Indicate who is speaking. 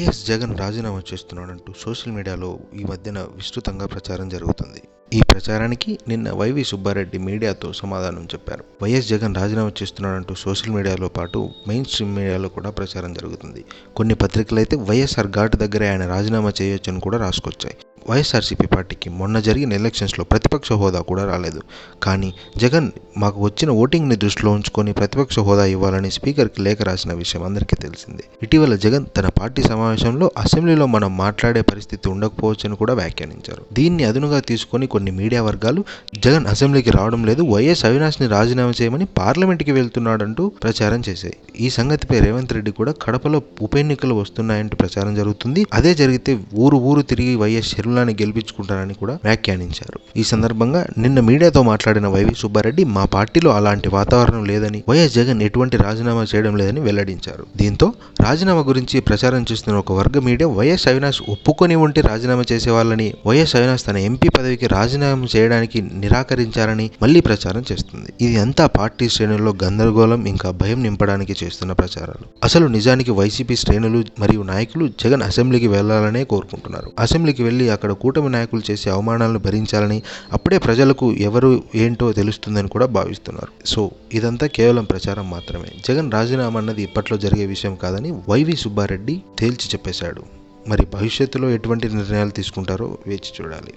Speaker 1: YS Jagan రాజీనామా చేస్తున్నాడంటూ social మీడియాలో ఈ మధ్యన విస్తృతంగా ప్రచారం జరుగుతుంది. ఈ ప్రచారానికి నిన్న వైవి సుబ్బారెడ్డి మీడియాతో సమాధానం చెప్పారు. వైఎస్ జగన్ రాజీనామా చేస్తున్నాడంటూ సోషల్ మీడియాలో పాటు మెయిన్ స్ట్రీమ్ మీడియాలో కూడా ప్రచారం జరుగుతుంది. కొన్ని పత్రికలు అయితే వైఎస్ఆర్ ఘాట్ దగ్గరే ఆయన రాజీనామా చేయొచ్చని కూడా రాసుకొచ్చాయి. వైఎస్ఆర్సీపీ పార్టీకి మొన్న జరిగిన ఎలక్షన్స్లో ప్రతిపక్ష హోదా కూడా రాలేదు. కానీ జగన్ మాకు వచ్చిన ఓటింగ్ని దృష్టిలో ఉంచుకొని ప్రతిపక్ష హోదా ఇవ్వాలని స్పీకర్కి లేఖ రాసిన విషయం అందరికీ తెలిసిందే. ఇటీవల జగన్ తన పార్టీ సమావేశంలో అసెంబ్లీలో మనం మాట్లాడే పరిస్థితి ఉండకపోవచ్చని కూడా వ్యాఖ్యానించారు. దీన్ని అదునుగా తీసుకొని కొన్ని మీడియా వర్గాలు జగన్ అసెంబ్లీకి రావడం లేదు వైఎస్ అవినాష్ని రాజీనామా చేయమని పార్లమెంట్కి వెళ్తున్నాడంటూ ప్రచారం చేశాయి. ఈ సంగతిపై రేవంత్ రెడ్డి కూడా కడపలో ఉప ఎన్నికలు వస్తున్నాయంటూ ప్రచారం జరుగుతుంది. అదే జరిగితే ఊరు ఊరు తిరిగి వైఎస్ మిథులాన్ని గెలిపించుకుంటారని కూడా వ్యాఖ్యానించారు. ఈ సందర్భంగా నిన్న మీడియాతో మాట్లాడిన వైవి సుబ్బారెడ్డి మా పార్టీలో అలాంటి వాతావరణం లేదని వైఎస్ జగన్ ఎటువంటి రాజీనామా చేయడం లేదని వెల్లడించారు. దీంతో రాజీనామా గురించి ప్రచారం చేస్తున్న ఒక వర్గ మీడియా వైఎస్ అవినాష్ ఒప్పుకొని ఉంటే రాజీనామా చేసేవాళ్ళని వైఎస్ అవినాష్ తన ఎంపీ పదవికి రాజీనామా చేయడానికి నిరాకరించారని మళ్ళీ ప్రచారం చేస్తుంది. ఇది అంతా పార్టీ శ్రేణుల్లో గందరగోళం ఇంకా భయం నింపడానికి చేస్తున్న ప్రచారాలు. అసలు నిజానికి వైసీపీ శ్రేణులు మరియు నాయకులు జగన్ అసెంబ్లీకి వెళ్ళాలనే కోరుకుంటున్నారు. అసెంబ్లీకి వెళ్ళి అక్కడ కూటమి నాయకులు చేసే అవమానాలను భరించాలని అప్పుడే ప్రజలకు ఎవరు ఏంటో తెలుస్తుందని కూడా భావిస్తున్నారు. సో ఇదంతా కేవలం ప్రచారం మాత్రమే. జగన్ రాజీనామా అన్నది ఇప్పట్లో జరిగే విషయం కాదని వైవి సుబ్బారెడ్డి తేల్చి చెప్పేశాడు. మరి భవిష్యత్తులో ఎటువంటి నిర్ణయాలు తీసుకుంటారో వేచి చూడాలి.